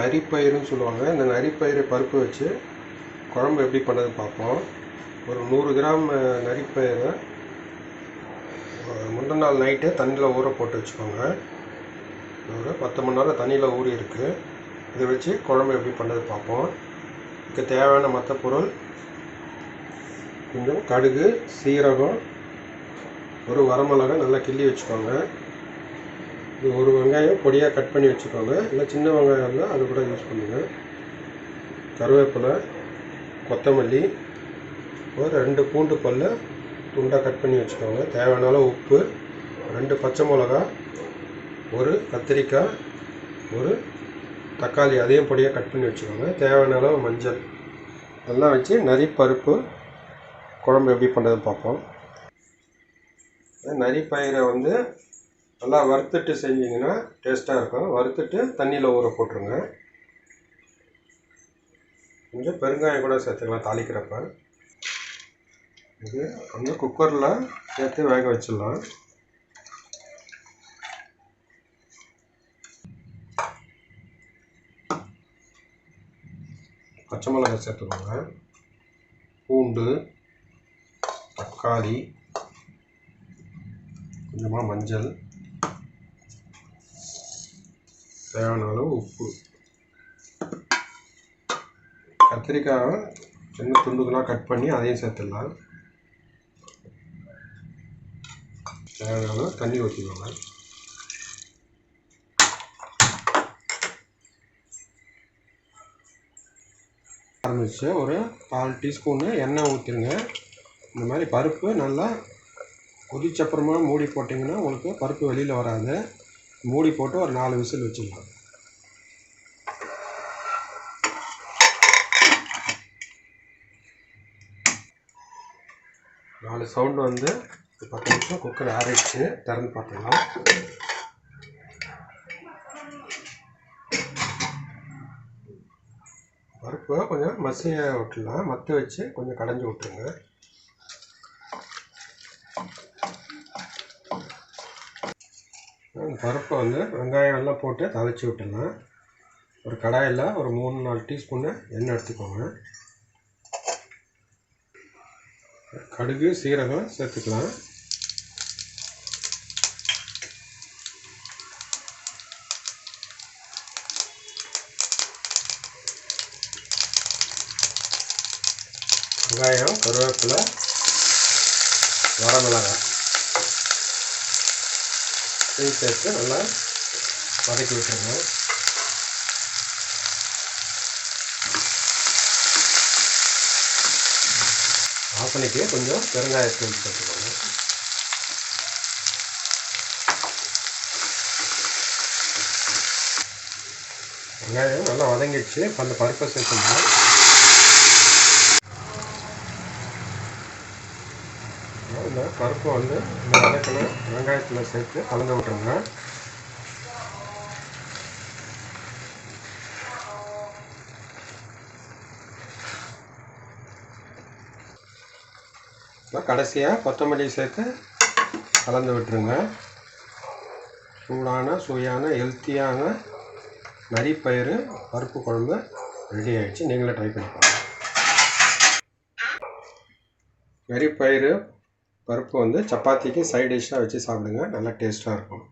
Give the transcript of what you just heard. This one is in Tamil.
நரிப்பயிறுன்னு சொல்லுவாங்க. இந்த நரிப்பயிறு பருப்பு வச்சு குழம்பு எப்படி பண்ணது பார்ப்போம். ஒரு நூறு கிராம் நரிப்பயிரை முந்தின நாள் நைட்டே தண்ணியில் ஊற போட்டு வச்சுக்கோங்க. ஒரு பத்து மணி நேரம் தண்ணியில் ஊறி இருக்குது இதை வச்சு குழம்பு எப்படி பண்ணது பார்ப்போம். இதுக்கு தேவையான மற்ற பொருள் கொஞ்சம் கடுகு சீரகம் ஒரு வரமிளகாய் நல்லா கிள்ளி வச்சுக்கோங்க. இது ஒரு வெங்காயம் பொடியாக கட் பண்ணி வச்சுக்கோங்க. இல்லை சின்ன வெங்காயம் இருந்தால் அது கூட யூஸ் பண்ணுங்கள் கருவேப்பிலை கொத்தமல்லி ஒரு ரெண்டு பூண்டு பல் துண்டாக கட் பண்ணி வச்சுக்கோங்க. தேவையான உப்பு ரெண்டு பச்சை மிளகா ஒரு கத்திரிக்காய் ஒரு தக்காளி அதையும் பொடியாக கட் பண்ணி வச்சுக்கோங்க. தேவையான அளவு மஞ்சள். எல்லாம் வச்சு நரி பருப்பு குழம்பு எப்படி பண்ணுறது பார்ப்போம். நரி பயிரை வந்து நல்லா வறுத்துட்டு செஞ்சீங்கன்னா டேஸ்ட்டாக இருக்கும். வறுத்துட்டு தண்ணியில் ஊற போட்டுருங்க. கொஞ்சம் பெருங்காயம் கூட சேர்த்துக்கலாம் தாளிக்கிறப்ப. இது வந்து குக்கரில் சேர்த்து வேக வச்சிடலாம். பச்சை மிளகாய் சேர்த்துக்கோங்க. பூண்டு தக்காளி கொஞ்சமாக மஞ்சள். தேவையான அளவு உப்பு. கத்திரிக்காயை சின்ன துண்டுகளாக கட் பண்ணி அதையும் சேர்த்துடலாம். தேவையான அளவு தண்ணி ஊற்றிக்கோங்க. ஆரம்பித்து ஒரு கால் டீஸ்பூனு எண்ணெய் ஊற்றிருங்க இந்த மாதிரி பருப்பு நல்லா கொதிச்சப்புறமா மூடி போட்டிங்கன்னா உங்களுக்கு பருப்பு வெளியில் வராது. மூடி போட்டு ஒரு நாலு விசில் வச்சிடலாம் நாலு சவுண்டு வந்து பத்து நிமிஷம் குக்கர் ஆறிடுச்சு. திறந்து பார்த்துக்கலாம். பருப்பு கொஞ்சம் மசிய விட்டுலாம் மற்ற வச்சு கொஞ்சம் கடைஞ்சி விட்டுருங்க. பருப்பை வந்து வெங்காயம் எல்லாம் போட்டு ததச்சி விட்டுடலாம். ஒரு கடாயில் ஒரு மூணு நாலு டீஸ்பூனு எண்ணெய் எடுத்துக்கோங்க. கடுகு சீரகம் சேர்த்துக்கலாம். வெங்காயம் கருவேப்பிலை வரமிளகாய் இதை சேர்த்து நல்லா வதக்கி விட்டுருங்க வாசனைக்கு கொஞ்சம் பெருங்காயத்தை சேர்த்துக்கோங்க வெங்காயம் நல்லா வதங்கிடுச்சு இப்போ அந்த பருப்பை சேர்த்துங்க இந்த பருப்பை வந்து இந்த வதக்கின வெங்காயத்தில் சேர்த்து கலந்து விட்டுருங்க. கடைசியாக கொத்தமல்லி சேர்த்து கலந்து விட்டுருங்க. சூடான சுவையான ஹெல்த்தியான நரிப்பயிறு பருப்பு குழம்பு ரெடி ஆகிடுச்சு நீங்களே ட்ரை பண்ணி பாருங்கள் நரிப்பயிறு பருப்பு வந்து சப்பாத்திக்கு சைட் டிஷ்ஷாக வச்சு சாப்பிடுங்க. நல்லா டேஸ்ட்டாக இருக்கும்.